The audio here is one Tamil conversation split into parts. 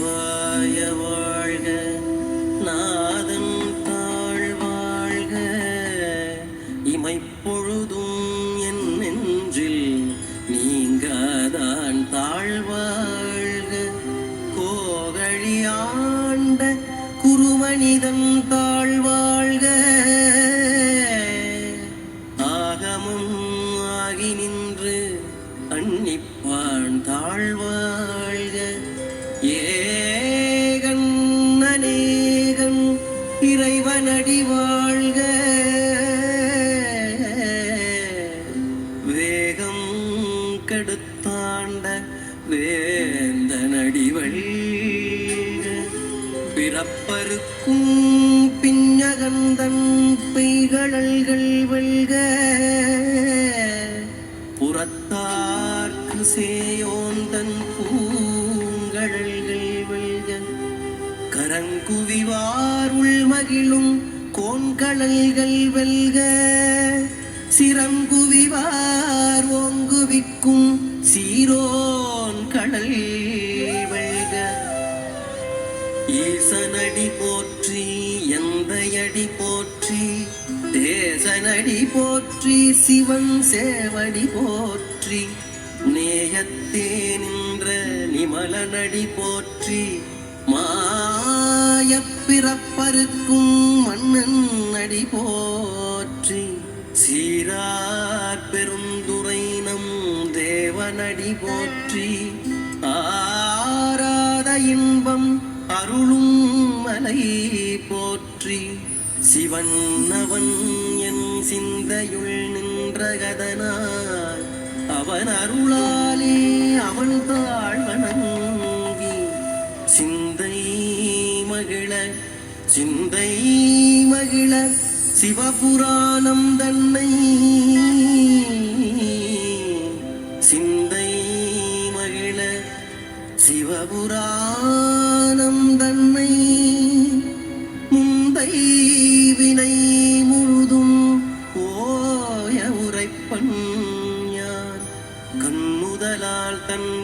Shivaya பிஞ்சகந்தன் பெய்கழல்கள் வெல்க. புறத்தார்க்கு சேயோந்தன் பூங்கழல்கள் வெல்க. கரங்குவிவார் உள்மகிழும் கோண்கழல்கள் வெல்க. சிறங்குவிவார் ஓங்குவிக்கும் சீரோன் கடல் வெல்க. ஈசனடி போற்றி எந்தையடி போற்றி தேசனடி போற்றி சிவன் சேவடி போற்றி நேயத்தே நின்ற நிமலனடி போற்றி மாய பிறப்பருக்கும் மன்னன் அடி போற்றி சீரார் பெருந்துரை நம் தேவனடி போற்றி ஆராத இன்பம் அருளும் மலை போற்றி. சிவன் அவன் என் சிந்தையுள் நின்றகதனாய் அவன் அருளாலே அவன் தாழ் வணங்கி சிந்தை மகிழ சிந்தை மகிழ சிவபுராணம் தன்னை. சிந்தை மகிழ சிவபுராணம் தன்னை.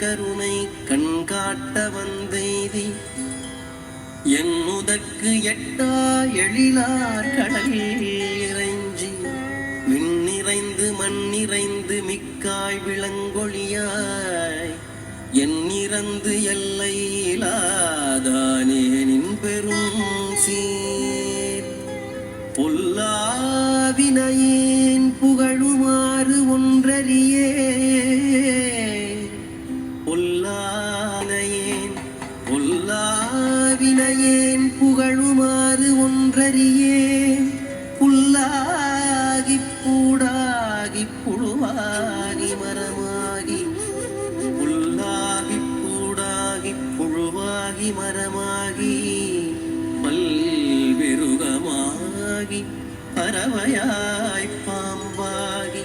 கருணை கண் காட்ட என் முதற்கு எட்டா எழிலார் கடல் இறைஞ்சி. விண்ணிறைந்து மண்ணிறைந்து மிக்காய் விளங்கொழியாய் எண்ணிறந்து எல்லை இலாதானே நின் பெரும் சீர். பொல்லாவினையேன் புகழுமாறு ஒன்றறியே மரமாகி பல்வெருகமாகி பறவையாய் பாம்பாகி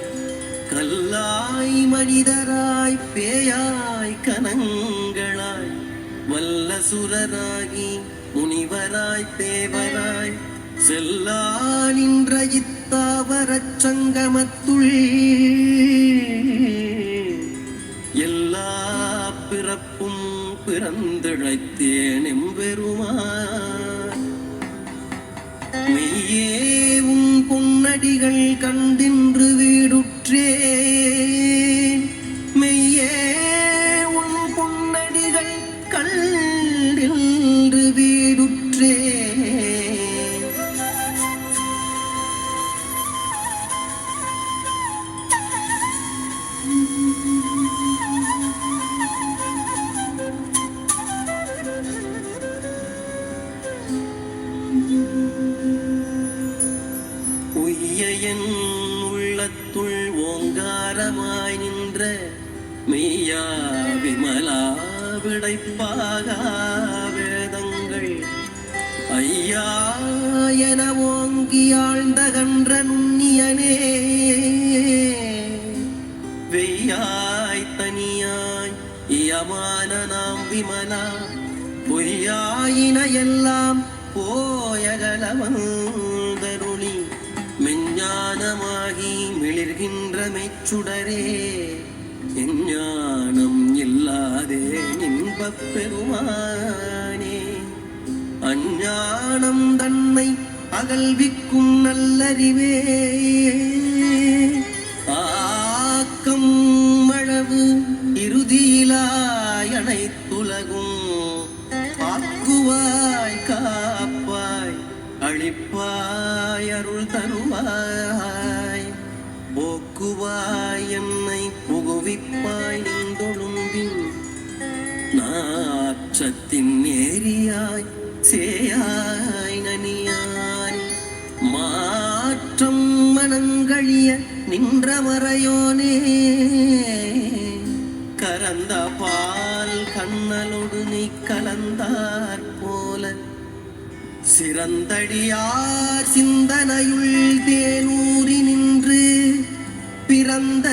கல்லாய் மனிதராய் பேயாய் கனங்களாய் வல்லசுரராகி முனிவராய் தேவராய் செல்லா நின்ற இத்தாவரச் சங்கமத்துள் பிறந்திழைத்தேன் எம்பெருமான். மெய்யே உன் பொன்னடிகள் கண் ஓங்கி ஆழ்ந்த கன்ற நுண்ணியனே வெய்யாய் தனியாய் இயமான நாம் விமலா பொய்யாயின எல்லாம் போயகலவந்தருளி மெஞ்ஞானமாகி மிளிர்கின்ற மெச்சுடரே எஞ்ஞானம் இல்லாதே இன்பப் பெருமானே அஞ்ஞானம் தன்னை அகல்விக்கும் நல்லறிவே. ஆக்கம் அளவு இறுதியிலாய் அனைத்துலகும் ஆக்குவாய் காப்பாய் அழிப்பாய் அருள் தருவாய். போக்குவாய் என்னை புகுவிப்பாய் நின்றொழும்பின் நாற்றத்தின் ஏரியாய். சே நின்றவரையோனே கரந்த பால் கண்ணலோடு நீ கலந்தார் போல. சிறந்தடியார் சிந்தனையுள் தேனூறி நின்று பிறந்த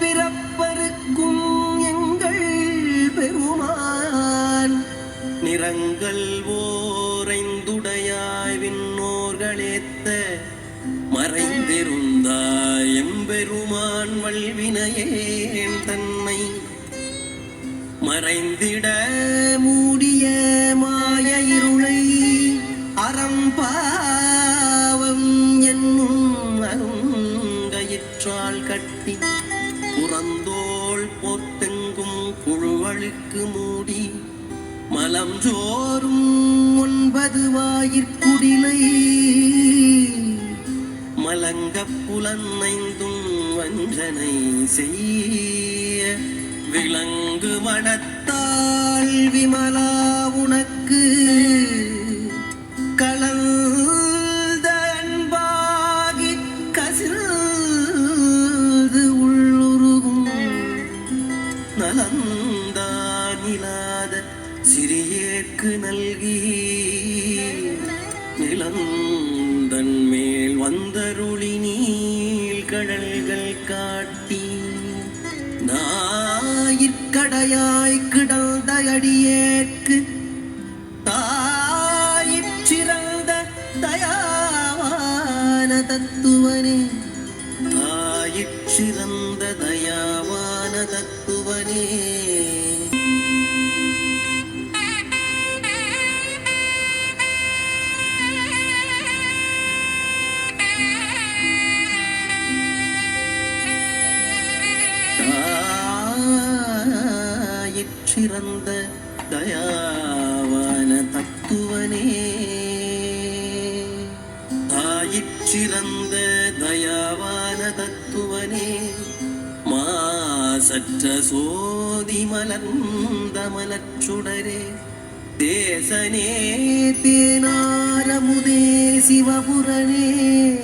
பிறப்பருக்கும் எங்கள் பெருமான். நிறங்கள் ஓ வல்வினையேன் தன்மை மறைந்திட மூடிய மாய இருளை அறம்பாவம் என்னும் அருங்கயிற்றால் கட்டி புறந்தோள் போர்த்தெங்கும் புழுவழுக்கு மூடி மலம் ஜோறும் ஒன்பது வாயிற்குடிலை. மலங்கப் புலனைந்தும் வஞ்சனை செய்ய விளங்கு மடத்தாள் விமலா உனக்கு கலந்த அன்பாகி கசில்து உள்ளுருகும் நலந்தானிலாத சிறியேற்கு நல் சிறந்த தயாவான தத்துவனே. சிறந்த தயாவான தத்துவனே. தாயிற் சிறந்த தயாவான தத்துவனே. மாசற்ற சோதி மலர்ந்த மலச்சுடரே தேசனே தேனாரமுதே சிவபுரனே.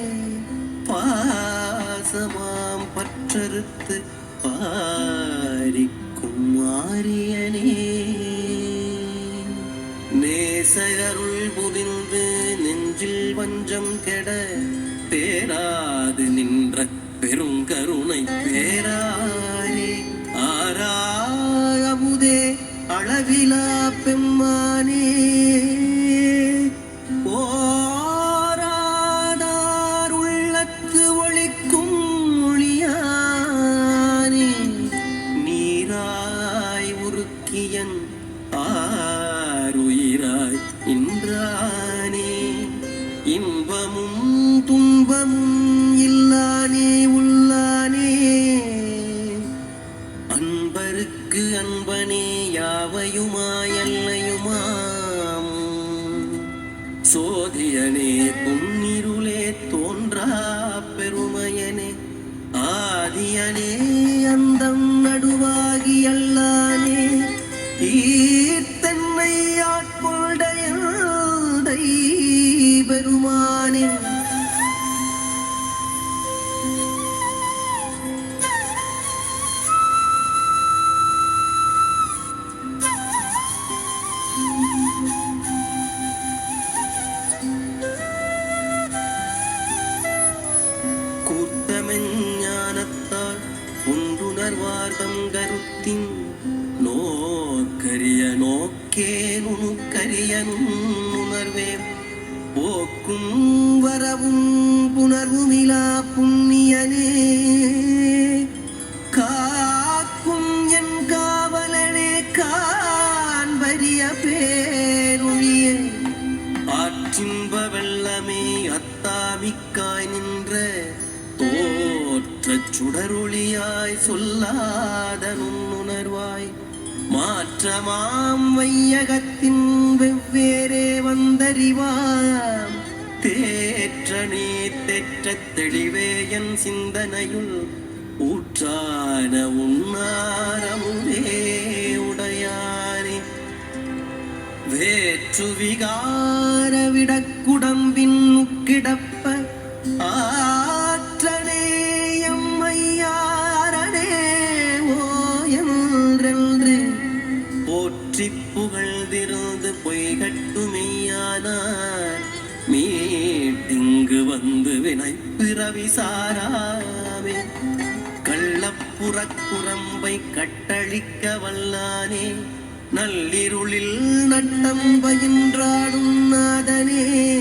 பாசமாம் பற்றறுத்து பாரிக்கும் ஆரியனே. நேசகருள் புரிந்து நெஞ்சில் வஞ்சம் கெட தேராது நின்ற பெருங்கருணை பேராரே ஆராயமுதே அளவிலா பெம்மானே. கேனுக்கரியனும் நுணுக்கரிய போக்கும் வரவும் புணர்வுமிலா புண்ணியனே. காக்கும் என் காவலனே காண்பரிய பேருளிய ஆற்றின்ப வெள்ளமே அத்தாமிக்காய் நின்ற தோற்ற சுடருளியாய் சொல்லாத மாற்றமாம் வையகத்தின் வெவ்வேறே வந்தறிவாம். தேற்றணி தெற்ற தெளிவே என் சிந்தனையுள். ஊற்றான உண்ணாரமுதே உடையானே. வேற்று விகார விடக்குடம்பின் கிடப்ப பிறவி சாராமே. கள்ளப்புறக்குரம்பை கட்டழிக்க வல்லானே. நள்ளிருளில் நட்டம் பயின்றாடும் நாதனே.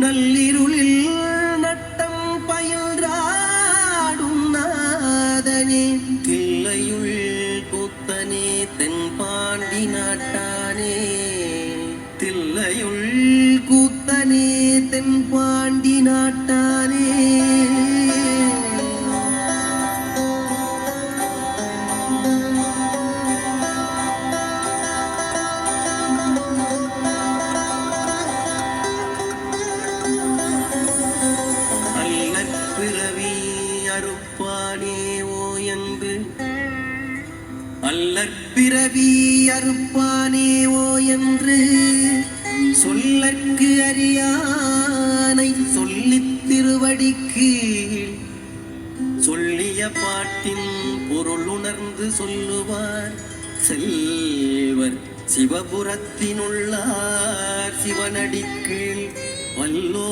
நள்ளிருளில் நட்டம் பயின்றாடும் நாதனே. தில்லையுள் கூத்தனே தென்பாண்டி நாட்டானே. தில்லையுள் கூத்தனே தென்பாண்டி நாட்டானே. அறுப்பானே ஓ என்று அறுப்பானே ஓ என்று சொல்லற்கு அறியானை சொல்லித் திருவடிக்கு சொல்லிய பாட்டின் பொருள் உணர்ந்து சொல்லுவார். செல்வர் சிவபுரத்தினுள்ளார் சிவனடிக்கீழ் வல்லோ